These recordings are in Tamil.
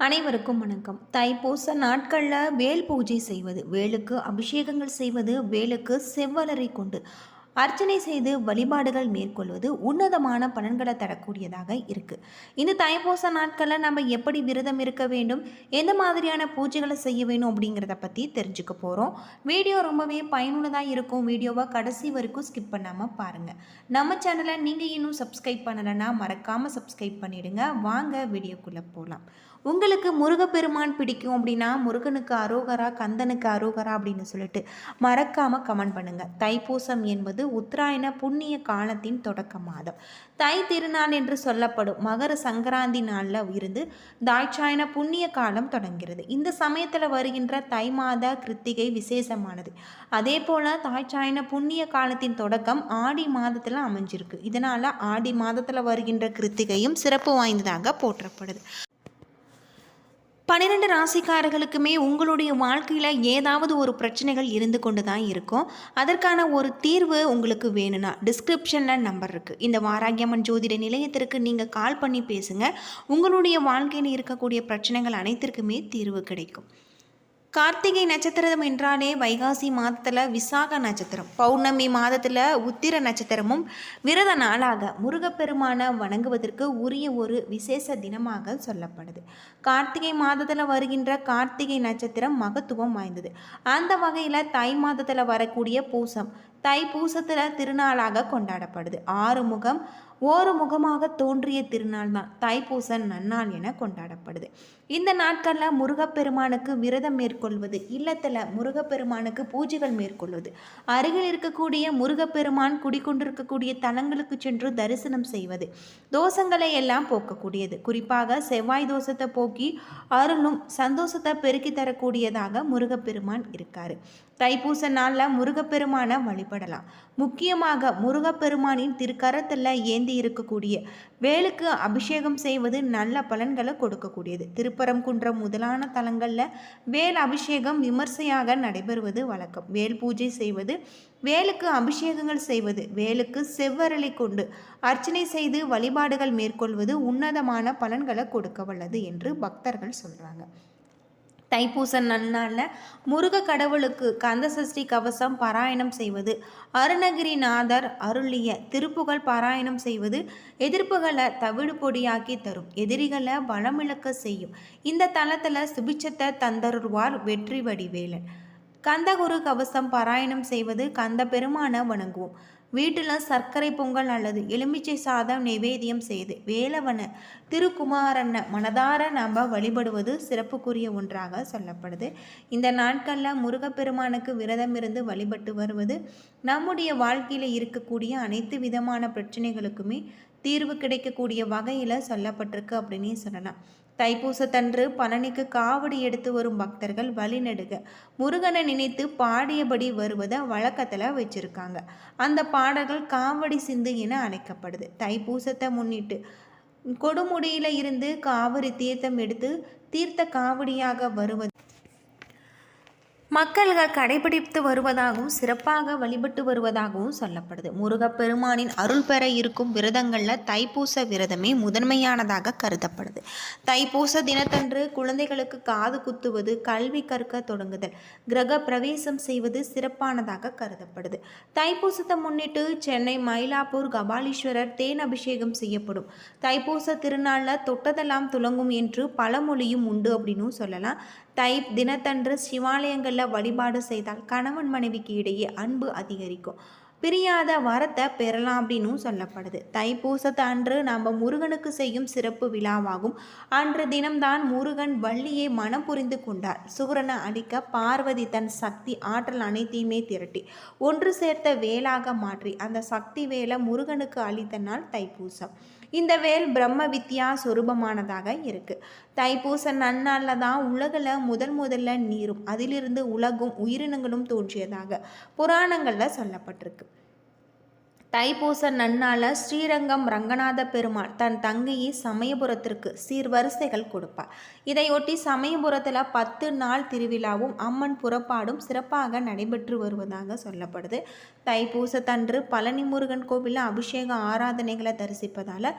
அனைவருக்கும் வணக்கம். தைப்பூச நாட்களில் வேல் பூஜை செய்வது வேலுக்கு அபிஷேகங்கள் செய்வது வேலுக்கு செவ்வலரை கொண்டு அர்ச்சனை செய்து வழிபாடுகள் மேற்கொள்வது உன்னதமான பலன்களை தரக்கூடியதாக இருக்குது இந்த தைப்பூச நாட்களில் நம்ம எப்படி விரதம் இருக்க வேண்டும் எந்த மாதிரியான பூஜைகளை செய்ய வேணும் அப்படிங்கிறத பற்றி தெரிஞ்சுக்க போகிறோம் வீடியோ ரொம்பவே பயனுள்ளதாக இருக்கும். வீடியோவை கடைசி வரைக்கும் ஸ்கிப் பண்ணாமல் பாருங்கள் நம்ம சேனலை நீங்கள் இன்னும் சப்ஸ்கிரைப் பண்ணலைன்னா மறக்காமல் சப்ஸ்கிரைப் பண்ணிவிடுங்க வாங்க வீடியோக்குள்ளே போகலாம் உங்களுக்கு முருகப்பெருமான் பிடிக்கும் அப்படின்னா முருகனுக்கு அரோகரா கந்தனுக்கு அரோகரா அப்படின்னு சொல்லிட்டு மறக்காமல் கமெண்ட் பண்ணுங்கள் தைப்பூசம் என்பது உத்தராயண புண்ணிய காலத்தின் தொடக்க மாதம். தை திருநாள் என்று சொல்லப்படும் மகர சங்கராந்தி நாளில் இருந்து தாய்ச்சாயன புண்ணிய காலம் தொடங்கிறது. இந்த சமயத்தில் வருகின்ற தை மாத கிருத்திகை விசேஷமானது. அதே போல் தாய்ச்சாயன புண்ணிய காலத்தின் தொடக்கம் ஆடி மாதத்தில் அமைஞ்சிருக்கு. இதனால் ஆடி மாதத்தில் வருகின்ற கிருத்திகையும் சிறப்பு வாய்ந்ததாக போற்றப்படுது. பன்னிரெண்டு ராசிக்காரர்களுக்குமே உங்களுடைய வாழ்க்கையில் ஏதாவது ஒரு பிரச்சனைகள் இருந்து கொண்டு தான் இருக்கும். அதற்கான ஒரு தீர்வு உங்களுக்கு வேணும்னா டிஸ்கிரிப்ஷனில் நம்பர் இருக்குது இந்த வாராகியம்மன் ஜோதிட நிலையத்திற்கு நீங்கள் கால் பண்ணி பேசுங்க. உங்களுடைய வாழ்க்கையில் இருக்கக்கூடிய பிரச்சனைகள் அனைத்திற்குமே தீர்வு கிடைக்கும். கார்த்திகை நட்சத்திரம் என்றாலே வைகாசி மாதத்தில் விசாக நட்சத்திரம் பௌர்ணமி மாதத்தில் உத்திர நட்சத்திரமும் விரத நாளாக முருகப்பெருமானை வணங்குவதற்கு உரிய ஒரு விசேஷ தினமாக சொல்லப்படுது. கார்த்திகை மாதத்தில் வருகின்ற கார்த்திகை நட்சத்திரம் மகத்துவம் வாய்ந்தது. அந்த வகையில் தை மாதத்தில் வரக்கூடிய பூசம் தை பூசத்தில் திருநாளாக கொண்டாடப்படுது. ஆறுமுகம் ஒரு முகமாக தோன்றிய திருநாள் தான் தைப்பூசன் நன்னாள் என கொண்டாடப்படுது. இந்த நாட்களில் முருகப்பெருமானுக்கு விரதம் மேற்கொள்வது இல்லத்தில் முருகப்பெருமானுக்கு பூஜைகள் மேற்கொள்வது. அருகில் இருக்கக்கூடிய முருகப்பெருமான் குடிக்கொண்டிருக்கக்கூடிய தலங்களுக்கு சென்று தரிசனம் செய்வது தோஷங்களை எல்லாம் போக்கக்கூடியது. குறிப்பாக செவ்வாய் தோஷத்தை போக்கி அருளும் சந்தோஷத்தை பெருக்கி தரக்கூடியதாக முருகப்பெருமான் இருக்காரு. தைப்பூச நாளில் முருகப்பெருமானை வழிபடலாம். முக்கியமாக முருகப்பெருமானின் திருக்கரத்தில் ஏந்தி இருக்கக்கூடிய வேலுக்கு அபிஷேகம் செய்வது நல்ல பலன்களை கொடுக்கக்கூடியது. திருப்பரங்குன்றம் முதலான தலங்களில் வேல் அபிஷேகம் விமர்சையாக நடைபெறுவது வழக்கம். வேல் பூஜை செய்வது வேலுக்கு அபிஷேகங்கள் செய்வது வேலுக்கு செவ்வரலை கொண்டு அர்ச்சனை செய்து வழிபாடுகள் மேற்கொள்வது உன்னதமான பலன்களை கொடுக்க வல்லது என்று பக்தர்கள் சொல்கிறாங்க தைப்பூச நன்னாளில் முருக கடவுளுக்கு கந்தசஷ்டி கவசம் பாராயணம் செய்வது. அருணகிரிநாதர் அருளிய திருப்புகழ் பாராயணம் செய்வது எதிர்ப்புகளை தவிடு பொடியாக்கி தரும் எதிரிகளை பலமிழக்க செய்யும். இந்த தளத்தில் சுபிச்சத்தை தந்தருவார் வெற்றி வடிவேலன். கந்தகுரு கவசம் பாராயணம் செய்வது கந்த பெருமான வணங்குவோம். வீட்டில் சர்க்கரை பொங்கல் அல்லது எலுமிச்சை சாதம் நிவேதியம் செய்து வேலவன திருக்குமாரண்ண மனதார நாம் வழிபடுவது சிறப்புக்குரிய ஒன்றாக சொல்லப்படுது. இந்த நாட்களில் முருகப்பெருமானுக்கு விரதம் இருந்து வழிபட்டு வருவது நம்முடைய வாழ்க்கையில் இருக்கக்கூடிய அனைத்து விதமான பிரச்சனைகளுக்குமே தீர்வு கிடைக்கக்கூடிய வகையில் சொல்லப்பட்டிருக்கு அப்படின்னே சொல்லலாம். தைப்பூசத்தன்று பழனிக்கு காவடி எடுத்து வரும் பக்தர்கள் வழிநெடுக. முருகனை நினைத்து பாடியபடி வருவதை வழக்கத்தில் வச்சுருக்காங்க. அந்த பாடல்கள் காவடி சிந்து என அழைக்கப்படுது. தைப்பூசத்தை முன்னிட்டு கொடுமுடியில் இருந்து காவிரி தீர்த்தம் எடுத்து தீர்த்த காவடியாக வருவது மக்கள்கள் கடைபிடித்து வருவதாகவும் சிறப்பாக வழிபட்டு வருவதாகவும் சொல்லப்படுது. முருகப்பெருமானின் அருள் பெற இருக்கும் விரதங்களில் தைப்பூச விரதமே முதன்மையானதாக கருதப்படுது. தைப்பூச தினத்தன்று குழந்தைகளுக்கு காது குத்துவது கல்வி கற்க தொடங்குதல் கிரக பிரவேசம் செய்வது சிறப்பானதாக கருதப்படுது. தைப்பூசத்தை முன்னிட்டு சென்னை மயிலாப்பூர் கபாலீஸ்வரர் தேன் அபிஷேகம் செய்யப்படும். தைப்பூச திருநாளில் தொட்டதெல்லாம் துலங்கும் என்று பழமொழியும் உண்டு அப்படின்னு சொல்லலாம். தை தினத்தன்று சிவாலயங்களில் வழிபாடு செய்தால் கணவன் மனைவிக்கு இடையே அன்பு அதிகரிக்கும். பிரியாத வரத்தை பெறலாம் அப்படின்னும் சொல்லப்படுது. தைப்பூசத்து அன்று நம்ம முருகனுக்கு செய்யும் சிறப்பு விழாவாகும். அன்று தினம்தான் முருகன் வள்ளியை மனம் புரிந்து கொண்டார். சூரனை அழிக்க பார்வதி தன் சக்தி ஆற்றல் அனைத்தையுமே திரட்டி ஒன்று சேர்த்த வேலாக மாற்றி அந்த சக்தி வேலை முருகனுக்கு அளித்த நாள் தைப்பூசம். இந்த வேல் பிரம்ம வித்யா சொரூபமானதாக இருக்குது தைப்பூச நன்னாளில் தான் உலகில் முதல் முதல்ல நீரும். அதிலிருந்து உலகும் உயிரினங்களும் தோன்றியதாக புராணங்களில் சொல்லப்பட்டிருக்கு. தைப்பூச நன்னால ஸ்ரீரங்கம் ரங்கநாத பெருமாள் தன் தங்கையை சமயபுரத்திற்கு சீர்வரிசைகள் கொடுப்பார். இதையொட்டி சமயபுரத்தில் பத்து நாள் திருவிழாவும் அம்மன் புறப்பாடும் சிறப்பாக நடைபெற்று வருவதாக சொல்லப்படுது. தைப்பூசத்தன்று பழனி முருகன் கோவிலில் அபிஷேக ஆராதனைகளை தரிசிப்பதால்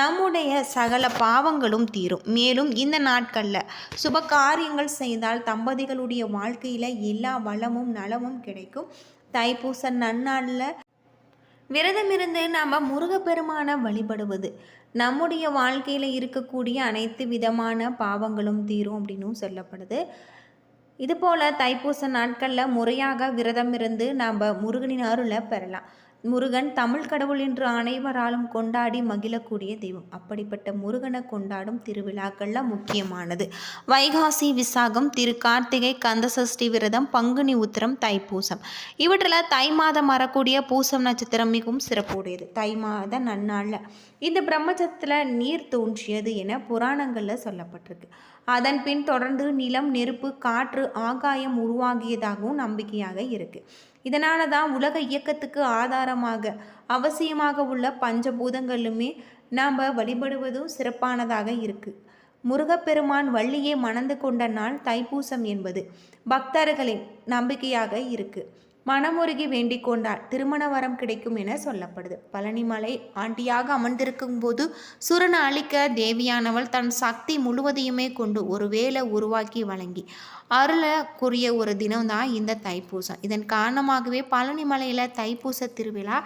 நம்முடைய சகல பாவங்களும் தீரும். மேலும் இந்த நாட்களில் சுப காரியங்கள் செய்தால் தம்பதிகளுடைய வாழ்க்கையில் எல்லா வளமும் நலமும் கிடைக்கும். தைப்பூச நன்னாளில் விரதமிருந்து நாம் முருகப்பெருமானை வழிபடுவது. நம்முடைய வாழ்க்கையில் இருக்கக்கூடிய அனைத்து விதமான பாவங்களும் தீரும் அப்படின்னும் சொல்லப்படுது. இதுபோல் தைப்பூச நாட்களில் முறையாக விரதம் இருந்து நாம் முருகனின் அருளை பெறலாம். முருகன் தமிழ் கடவுள் என்று அனைவராலும் கொண்டாடி மகிழக்கூடிய தெய்வம். அப்படிப்பட்ட முருகனை கொண்டாடும் திருவிழாக்கள்ல முக்கியமானது. வைகாசி விசாகம் திரு கார்த்திகை கந்தசஷ்டி விரதம் பங்குனி உத்திரம் தைப்பூசம். இவற்றில் தை மாதம் வரக்கூடிய பூசம் நட்சத்திரம் மிகவும் சிறப்புடையது. தை மாத நன்னாளில். இந்த பிரம்மச்சத்தில் நீர் தோன்றியது என புராணங்களில் சொல்லப்பட்டிருக்கு. அதன் பின் தொடர்ந்து நிலம் நெருப்பு காற்று ஆகாயம் உருவாகியதாகவும் நம்பிக்கையாக இருக்குது இதனால தான் உலக இயக்கத்துக்கு ஆதாரமாக அவசியமாக உள்ள பஞ்சபூதங்களுமே நாம் வழிபடுவதும் சிறப்பானதாக இருக்குது முருகப்பெருமான் வள்ளியை மணந்து கொண்ட நாள் தைப்பூசம் என்பது பக்தர்களின் நம்பிக்கையாக இருக்குது மனமுருகி வேண்டிக் கொண்டால் திருமண வரம் கிடைக்கும் என சொல்லப்படுது. பழனிமலை ஆண்டியாக அமர்ந்திருக்கும் போது சுரனை அழிக்க தேவியானவள் தன் சக்தி முழுவதையுமே கொண்டு ஒரு வேலை உருவாக்கி வழங்கி. அருளக்குரிய ஒரு தினம் தான் இந்த தைப்பூசம். இதன் காரணமாகவே பழனிமலையில் தைப்பூச திருவிழா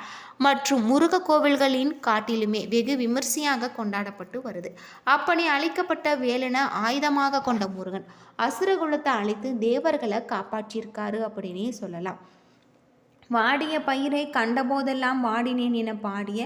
மற்றும் முருக கோவில்களின் காட்டிலுமே வெகு விமர்சையாக கொண்டாடப்பட்டு வருது. அப்படி அழிக்கப்பட்ட வேலனை ஆயுதமாக கொண்ட முருகன் அசுரகுலத்தை அழித்து தேவர்களை காப்பாற்றியிருக்காரு அப்படின்னே சொல்லலாம். வாடிய பயிரை கண்டபோதெல்லாம் வாடினேன் என பாடிய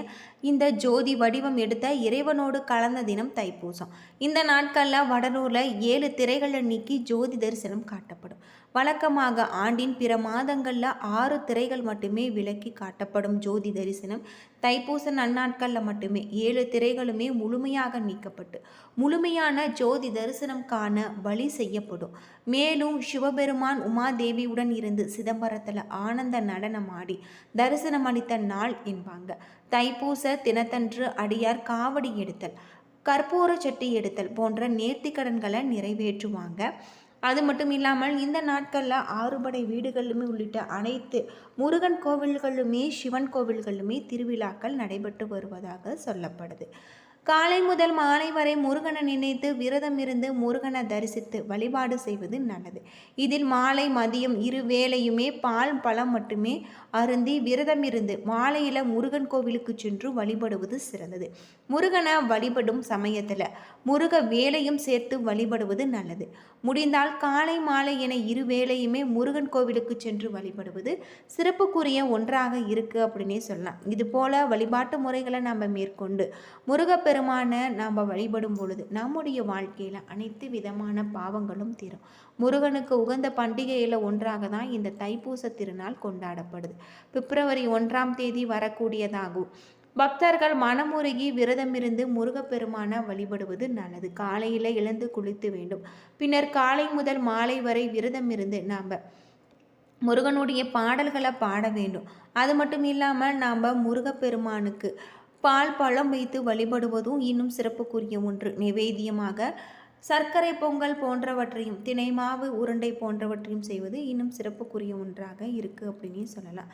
இந்த ஜோதி வடிவம் எடுத்த இறைவனோடு கலந்த தினம் தைப்பூசம். இந்த நாட்களில் வடலூரில் ஏழு திரைகளை நீக்கி ஜோதி தரிசனம் காட்டப்படும். வழக்கமாக ஆண்டின் பிற மாதங்களில் ஆறு திரைகள் மட்டுமே விலக்கி காட்டப்படும் ஜோதி தரிசனம். தைப்பூச நன்னாட்களில் மட்டுமே ஏழு திரைகளுமே முழுமையாக நீக்கப்பட்டு முழுமையான ஜோதி தரிசனம் காண வழி செய்யப்படும். மேலும் சிவபெருமான் உமாதேவியுடன் இருந்து சிதம்பரத்தில் ஆனந்த நடனம் ஆடி தரிசனம் அளித்த நாள் என்பாங்க. தைப்பூச தினத்தன்று அடியார் காவடி எடுத்தல் கற்பூர சட்டி எடுத்தல் போன்ற நேர்த்திக்கடன்களை நிறைவேற்றுவாங்க. அது மட்டும் இல்லாமல் இந்த நாட்களில் ஆறுபடை வீடுகளுமே உள்ளிட்ட அனைத்து முருகன் கோவில்களுமே சிவன் கோவில்களுமே திருவிழாக்கள் நடைபெற்று வருவதாக சொல்லப்படுது. காலை முதல் மாலை வரை முருகனை நினைத்து விரதம் இருந்து முருகனை தரிசித்து வழிபாடு செய்வது நல்லது. இதில் மாலை மதியம் இரு வேளையுமே பால் பழம் மட்டுமே அருந்தி விரதம் இருந்து மாலையில் முருகன் கோவிலுக்கு சென்று வழிபடுவது சிறந்தது. முருகனை வழிபடும் சமயத்தில் முருக வேலையும் சேர்த்து வழிபடுவது நல்லது. முடிந்தால் காலை மாலை என இரு வேளையுமே முருகன் கோவிலுக்கு சென்று வழிபடுவது சிறப்புக்குரிய ஒன்றாக இருக்குது அப்படின்னே சொல்லலாம். இது போல வழிபாட்டு முறைகளை நம்ம மேற்கொண்டு முருகப்பெரு பெருமான நாம் வழிபடும் பொழுது நம்முடைய வாழ்க்கையில் அனைத்து விதமான பாவங்களும் தீரும். முருகனுக்கு உகந்த பண்டிகையில் ஒன்றாக தான் இந்த தைப்பூச திருநாள் கொண்டாடப்படுது. பிப்ரவரி ஒன்றாம் தேதி வரக்கூடியதாகும். பக்தர்கள் மனமுருகி விரதமிருந்து முருகப்பெருமான வழிபடுவது நல்லது. காலையில் எழுந்து குளித்து வேண்டும். பின்னர் காலை முதல் மாலை வரை விரதம் இருந்து நாம் முருகனுடைய பாடல்களை பாட வேண்டும். அது மட்டும் இல்லாமல் நாம் முருகப்பெருமானுக்கு பால் பழம் வைத்து வழிபடுவதும் இன்னும் சிறப்புக்குரிய ஒன்று. நிவேதியமாக சர்க்கரை பொங்கல் போன்றவற்றையும் தினை மாவு உருண்டை போன்றவற்றையும் செய்வது இன்னும் சிறப்புக்குரிய ஒன்றாக இருக்குது அப்படின்னு சொல்லலாம்.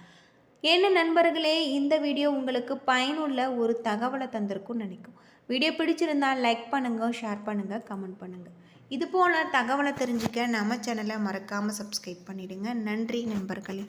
என்ன நண்பர்களே இந்த வீடியோ உங்களுக்கு பயனுள்ள ஒரு தகவலை தந்திருக்கும் நினைக்கும். வீடியோ பிடிச்சிருந்தால் லைக் பண்ணுங்கள் ஷேர் பண்ணுங்கள் கமெண்ட் பண்ணுங்கள் இது போல் தகவலை தெரிஞ்சுக்க நம்ம சேனலை மறக்காமல் சப்ஸ்கிரைப் பண்ணிவிடுங்க நன்றி நண்பர்களே.